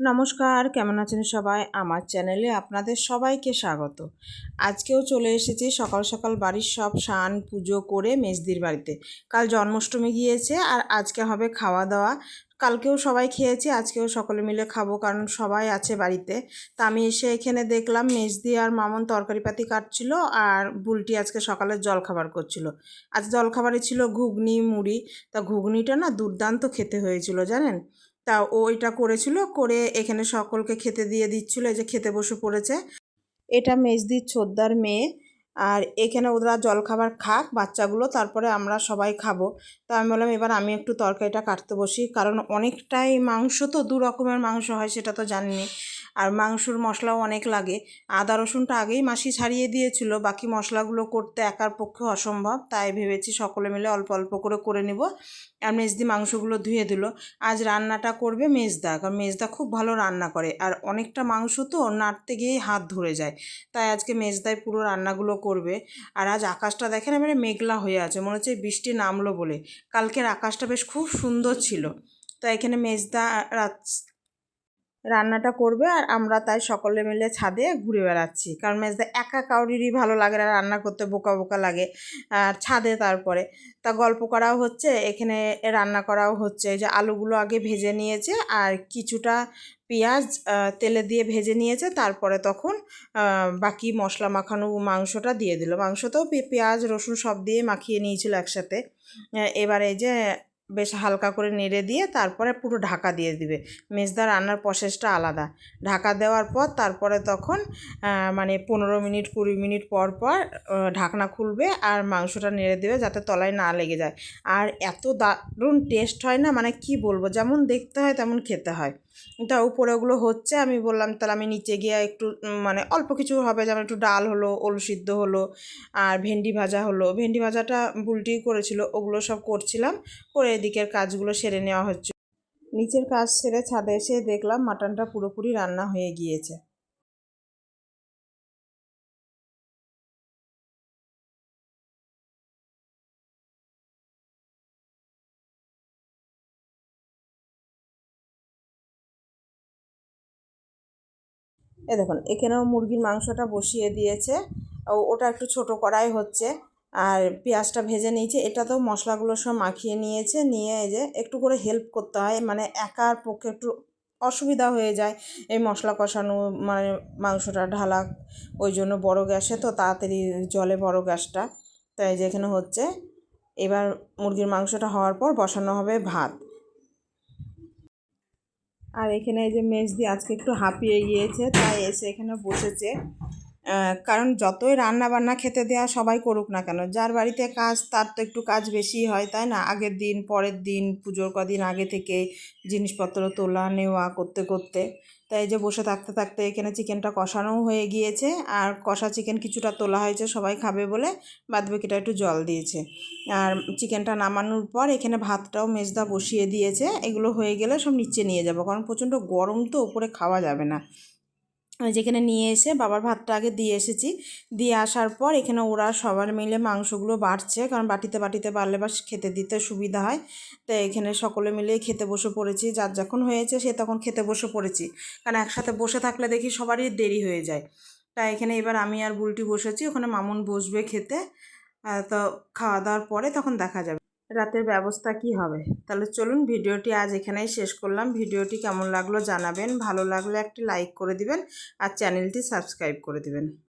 নমস্কার, কেমন আছেন সবাই? আমার চ্যানেলে আপনাদের সবাইকে স্বাগত। আজকেও চলে এসেছি সকাল সকাল বাড়ির সব স্নান, পুজো করে মেজদির বাড়িতে। কাল জন্মাষ্টমী গিয়েছে আর আজকে হবে খাওয়া দাওয়া। কালকেও সবাই খেয়েছি, আজকেও সকলে মিলে খাব কারণ সবাই আছে বাড়িতে। তা আমি এসে এখানে দেখলাম মেজদি আর মামন তরকারিপাতি কাটছিল আর বুলটি আজকে সকালের জলখাবার করছিল। আজ জলখাবারে ছিল ঘুগনি, মুড়ি। তা ঘুগনিটা না দুর্দান্ত খেতে হয়েছিল, জানেন? তা ও এটা করেছিল, করে এখানে সকলকে খেতে দিয়ে দিচ্ছিল, এই যে খেতে বসে পড়েছে। এটা মেজদি ছোদ্দার মেয়ে, আর এখানে ওরা জলখাবার খাক, বাচ্চাগুলো, তারপরে আমরা সবাই খাব। তা আমি বললাম, এবার আমি একটু তরকারিটা কাটতে বসি। কারণ অনেকটাই মাংস তো, দু রকমের মাংস হয়, সেটা তো জানিনি আর মাংসর মশলাও অনেক লাগে। আদা, রসুনটা আগেই মাসি ছাড়িয়ে দিয়েছিল। বাকি মশলাগুলো করতে একার পক্ষে অসম্ভব। তাই ভেবেছি সকলে মিলে অল্প অল্প করে করে নিব। আর মেজদি মাংসগুলো ধুয়ে দিল। আজ রান্নাটা করবে মেজদা। কারণ মেজদা খুব ভালো রান্না করে। আর অনেকটা মাংস তো নাড়তে গিয়েই হাত ধরে যায়। তাই আজকে মেজদাই পুরো রান্নাগুলো করবে। আর আজ আকাশটা দেখেন এবারে মেঘলা হয়ে আছে। মনে হচ্ছে বৃষ্টি নামলো বলে। কালকের আকাশটা বেশ খুব সুন্দর ছিল। তো এখানে মেজদা রাত রান্নাটা করবে আর আমরা তাই সকলে মিলে ছাদে ঘুরে বেড়াচ্ছি। কারণ মেজদা একা কাউরিরই ভালো লাগে না রান্না করতে, বোকা বোকা লাগে, আর ছাদে তারপরে। তা গল্প করাও হচ্ছে, এখানে রান্না করাও হচ্ছে। যে আলুগুলো আগে ভেজে নিয়েছে আর কিছুটা পেঁয়াজ তেলে দিয়ে ভেজে নিয়েছে। তারপরে তখন বাকি মশলা মাখানো মাংসটা দিয়ে দিল। মাংসতেও পেঁয়াজ, রসুন সব দিয়ে মাখিয়ে নিয়েছিল একসাথে। এবারে যে বেশ হালকা করে নেড়ে দিয়ে তারপরে পুরো ঢাকা দিয়ে দিবে। মেজদা রান্নার প্রসেসটা আলাদা। ঢাকা দেওয়ার পর তারপরে তখন মানে পনেরো মিনিট, কুড়ি মিনিট পর পর ঢাকনা খুলবে আর মাংসটা নেড়ে দেবে যাতে তলায় না লেগে যায়। আর এত দারুণ টেস্ট হয় না? মানে কি বলব? যেমন দেখতে হয় তেমন খেতে হয়। তা উপরে ওগুলো হচ্ছে, আমি বললাম তাহলে আমি নিচে গিয়ে একটু মানে অল্প কিছু হবে, যেমন একটু ডাল হলো, ওলু সিদ্ধ হলো, আর ভেন্ডি ভাজা হলো। ভেন্ডি ভাজাটা বুলটি করেছিল, ওগুলো সব করছিলাম, করে এদিকের কাজগুলো সেরে নেওয়া হচ্ছে। নিচের কাজ সেরে ছাদে এসে দেখলাম মাটনটা পুরোপুরি রান্না হয়ে গিয়েছে। এ দেখুন, এখানেও মুরগির মাংসটা বসিয়ে দিয়েছে। ওটা একটু ছোট করাই হচ্ছে। আর পেঁয়াজটা ভেজে নিয়েছে। এটাতেও মশলাগুলো সব মাখিয়ে নিয়েছে। নিয়ে এই যে একটু করে হেল্প করতে হয়। মানে একার পক্ষে একটু অসুবিধা হয়ে যায় এই মশলা কষানো মানে মাংসটা ঢালা, ওই জন্য বড় গ্যাসে, তো তাড়াতাড়ি জলে বড় গ্যাসটা। তাই যেখানে হচ্ছে। এবার মুরগির মাংসটা হওয়ার পর বসানো হবে ভাত। আর এখানে এই যে মেজদি আজকে একটু হাঁপিয়ে গিয়েছে তাই এসে এখানে বসেছে। কারণ যতই রান্না বান্না খেতে দেওয়া সবাই করুক না কেন, যার বাড়িতে কাজ তার তো একটু কাজ বেশি হয়, তাই না? আগের দিন, পরের দিন, পুজোর কদিন আগে থেকে জিনিসপত্র তোলা, নেওয়া করতে করতে। তাই যে বসে থাকতে থাকতে এখানে চিকেনটা কষানোও হয়ে গিয়েছে, আর কষা চিকেন কিছুটা তোলা হয়েছে, সবাই খাবে বলে বাদবাকিটা একটু জল দিয়েছে। আর চিকেনটা নামানোর পর এখানে ভাতটাও মেজদা বসিয়ে দিয়েছে, এগুলো হয়ে গেলে সব নিচে নিয়ে যাব, কারণ প্রচণ্ড গরম তো ওপরে খাওয়া যাবে না। যেখানে নিয়ে এসে বাবার ভাতটা আগে দিয়ে এসেছি। দিয়ে আসার পর এখানে ওরা সবার মিলে মাংসগুলো বাড়ছে, কারণ বাটিতে বাটিতে বাড়লে বা খেতে দিতে সুবিধা হয়। তো এখানে সকলে মিলে খেতে বসে পড়েছি। যার যখন হয়েছে সে তখন খেতে বসে পড়েছি। কারণ একসাথে বসে থাকলে দেখি সবারই দেরি হয়ে যায়। তাই এখানে এবার আমি আর বুলটি বসেছি, ওখানে মামুন বসবে খেতে। তো খাওয়া দাওয়ার পরে তখন দেখা যাবে। রাতের ব্যবস্থা কি হবে? তাহলে চলুন ভিডিওটি আজ এখানেই শেষ করলাম। ভিডিওটি কেমন লাগল জানাবেন। ভালো লাগলে একটি লাইক করে দিবেন আর চ্যানেলটি সাবস্ক্রাইব করে দিবেন।